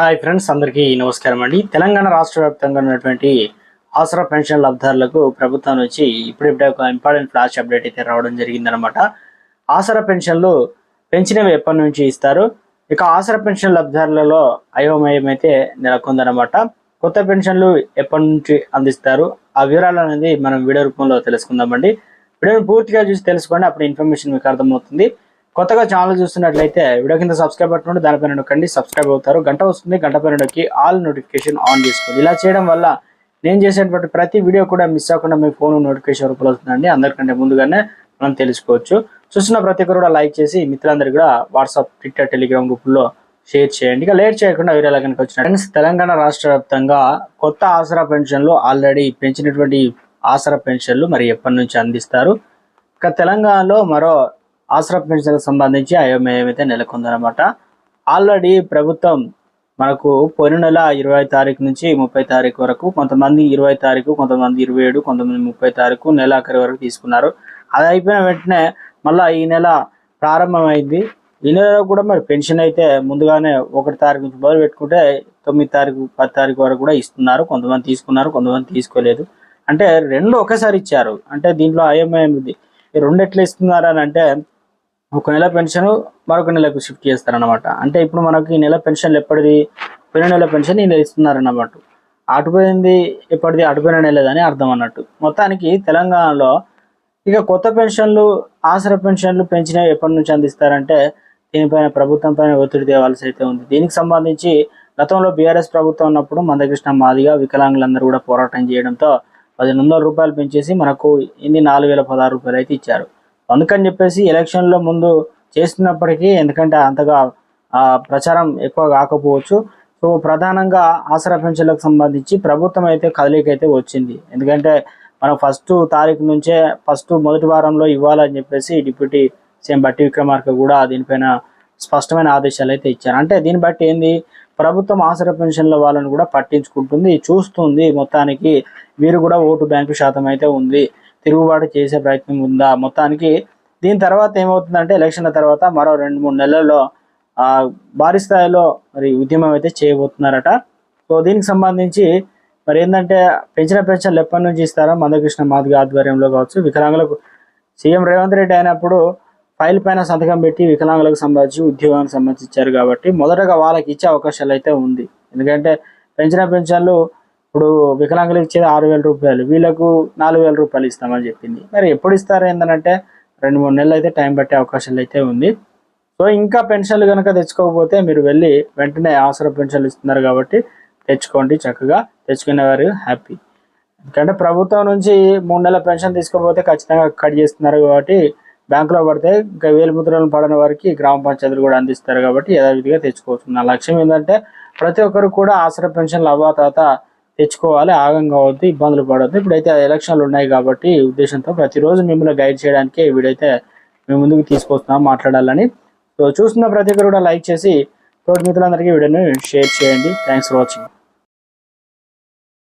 Hi friends అందరికీ నమస్కారం అండి. తెలంగాణ రాష్ట్ర వ్యాప్తంగా ఉన్నటువంటి ఆసరా పెన్షన్ లబ్ధారులకు ప్రభుత్వం నుంచి ఇప్పుడిప్పుడే ఒక ఇంపార్టెంట్ ఫ్లాష్ అప్డేట్ అయితే రావడం జరిగిందనమాట ఆసరా పెన్షన్లు పెంచినవి ఎప్పటి నుంచి ఇస్తారు? ఇక ఆసరా పెన్షన్ లబ్ధారులలో అయోమయం అయితే నెలకొందనమాట కొత్త పెన్షన్లు ఎప్పటి నుంచి అందిస్తారు? ఆ వివరాలు అనేది మనం వీడియో రూపంలో తెలుసుకుందామండి. వీడియోని పూర్తిగా చూసి తెలుసుకోండి అప్పుడు ఇన్ఫర్మేషన్ మీకు అర్థమవుతుంది. కొత్తగా ఛానల్ చూస్తున్నట్లయితే వీడియో కింద సబ్స్క్రైబ్ బటన్ దానిపైన నొక్కండి సబ్స్క్రైబ్ అవుతారు. గంట వస్తుంది గంట పైన నొక్కి ఆల్ నోటిఫికేషన్ ఆన్ చేసుకోండి. ఇలా చేయడం వల్ల నేను చేసేటువంటి ప్రతి వీడియో కూడా మిస్ అవ్వకుండా మీ ఫోన్ నోటిఫికేషన్ రూపంలో వస్తుందండి. అందరికంటే ముందుగానే మనం తెలుసుకోవచ్చు. చూసిన ప్రతి ఒక్కరు కూడా లైక్ చేసి మిత్రులందరూ కూడా వాట్సాప్ ట్విట్టర్ టెలిగ్రామ్ గ్రూపుల్లో షేర్ చేయండి. ఇక లేట్ చేయకుండా వీడియోలో కనుక వచ్చిన ఫ్రెండ్స్ తెలంగాణ రాష్ట్ర వ్యాప్తంగా కొత్త ఆసరా పెన్షన్లు ఆల్రెడీ పెంచినటువంటి ఆసరా పెన్షన్లు మరి ఎప్పటి నుంచి అందిస్తారు? ఇక తెలంగాణలో మరో ఆసరా పెన్షన్లకు సంబంధించి అయోమయం అయితే నెలకొందనమాట ఆల్రెడీ ప్రభుత్వం మనకు పోయిన నెల ఇరవై తారీఖు నుంచి ముప్పై తారీఖు వరకు కొంతమంది ఇరవై తారీఖు కొంతమంది ఇరవై ఏడు కొంతమంది ముప్పై తారీఖు నెలాఖరి వరకు తీసుకున్నారు. అది అయిపోయిన వెంటనే మళ్ళీ ఈ నెల ప్రారంభమైంది. ఈ నెలలో కూడా మరి పెన్షన్ అయితే ముందుగానే ఒకటి తారీఖు నుంచి మొదలు పెట్టుకుంటే తొమ్మిది తారీఖు పది తారీఖు వరకు కూడా ఇస్తున్నారు. కొంతమంది తీసుకున్నారు కొంతమంది తీసుకోలేదు. అంటే రెండు ఒకేసారి ఇచ్చారు. అంటే దీంట్లో అయోమయం ఉంది. రెండు ఎట్లా ఇస్తున్నారు అని అంటే ఒక నెల పెన్షన్ మరొక నెలకు షిఫ్ట్ చేస్తారన్నమాట. అంటే ఇప్పుడు మనకి ఈ నెల పెన్షన్లు ఎప్పటిది? పోయిన నెల పెన్షన్ ఈ నెల ఇస్తున్నారన్నమాట. అటుపోయింది ఎప్పటిది? అటుపోయిన నెలదని అర్థం అన్నట్టు. మొత్తానికి తెలంగాణలో ఇక కొత్త పెన్షన్లు ఆసరా పెన్షన్లు పెంచినవి ఎప్పటి నుంచి అందిస్తారంటే దీనిపైన ప్రభుత్వం పైన ఒత్తిడి తేవాల్సి అయితే ఉంది. దీనికి సంబంధించి గతంలో బీఆర్ఎస్ ప్రభుత్వం ఉన్నప్పుడు మందకృష్ణ మాదిగా వికలాంగులందరూ కూడా పోరాటం చేయడంతో పదిహేను వందల రూపాయలు పెంచేసి మనకు ఇది నాలుగు వేల పదహారు రూపాయలు అయితే ఇచ్చారు. అందుకని చెప్పేసి ఎలక్షన్లో ముందు చేస్తున్నప్పటికీ ఎందుకంటే అంతగా ప్రచారం ఎక్కువ కాకపోవచ్చు. సో ప్రధానంగా ఆసరా పెన్షన్లకు సంబంధించి ప్రభుత్వం అయితే కదలికైతే వచ్చింది. ఎందుకంటే మనం ఫస్ట్ తారీఖు నుంచే ఫస్ట్ మొదటి వారంలో ఇవ్వాలని చెప్పేసి డిప్యూటీ సీఎం బట్టి విక్రమార్క కూడా దీనిపైన స్పష్టమైన ఆదేశాలు అయితే ఇచ్చారు. అంటే దీన్ని బట్టి ఏంది? ప్రభుత్వం ఆసరా పెన్షన్ల వాళ్ళని కూడా పట్టించుకుంటుంది చూస్తుంది. మొత్తానికి వీరు కూడా ఓటు బ్యాంకు శాతం అయితే ఉంది. తిరుగుబాటు చేసే ప్రయత్నం ఉందా? మొత్తానికి దీని తర్వాత ఏమవుతుందంటే ఎలక్షన్ల తర్వాత మరో రెండు మూడు నెలల్లో భారీ స్థాయిలో మరి ఉద్యమం అయితే చేయబోతున్నారట. సో దీనికి సంబంధించి మరి ఏంటంటే పెంచిన పెన్షన్లు ఎప్పటి నుంచి ఇస్తారో మందకృష్ణ మాదిగ ఆధ్వర్యంలో కావచ్చు వికలాంగులకు సీఎం రేవంత్ రెడ్డి అయినప్పుడు ఫైల్ పైన సంతకం పెట్టి వికలాంగులకు సంబంధించి ఉద్యోగానికి సంబంధించి ఇచ్చారు కాబట్టి మొదటగా వాళ్ళకి ఇచ్చే అవకాశాలు అయితే ఉంది. ఎందుకంటే పెంచిన పెన్షన్లు ఇప్పుడు వికలాంగులకు ఇచ్చేది ఆరు వేల రూపాయలు వీళ్ళకు నాలుగు వేల రూపాయలు ఇస్తామని చెప్పింది. మరి ఎప్పుడు ఇస్తారు ఏంటంటే రెండు మూడు నెలలు అయితే టైం పట్టే అవకాశాలు అయితే ఉంది. సో ఇంకా పెన్షన్లు కనుక తెచ్చుకోకపోతే మీరు వెళ్ళి వెంటనే అవసర పెన్షన్లు ఇస్తున్నారు కాబట్టి తెచ్చుకోండి చక్కగా తెచ్చుకునే వారు హ్యాపీ. ఎందుకంటే ప్రభుత్వం నుంచి మూడు నెలల పెన్షన్ తీసుకోకపోతే ఖచ్చితంగా కట్ చేస్తున్నారు కాబట్టి బ్యాంకులో పడితే ఇంకా వేలు ముద్రలు పడిన వారికి గ్రామ పంచాయతీలు కూడా అందిస్తారు కాబట్టి యథావిధిగా తెచ్చుకోవచ్చు. నా లక్ష్యం ఏంటంటే ప్రతి ఒక్కరు కూడా ఆసర పెన్షన్లు తర్వాత తెచ్చుకోవాలి ఆగం కావద్దు ఇబ్బందులు పడద్దు. ఇప్పుడైతే ఎలక్షన్లు ఉన్నాయి కాబట్టి ఉద్దేశంతో ప్రతిరోజు మిమ్మల్ని గైడ్ చేయడానికి వీడైతే మేము ముందుకు తీసుకొస్తున్నాం మాట్లాడాలని. సో చూస్తున్న ప్రతి ఒక్కరు కూడా లైక్ చేసి తోటి మిత్రులందరికీ వీడియోని షేర్ చేయండి. Thanks for watching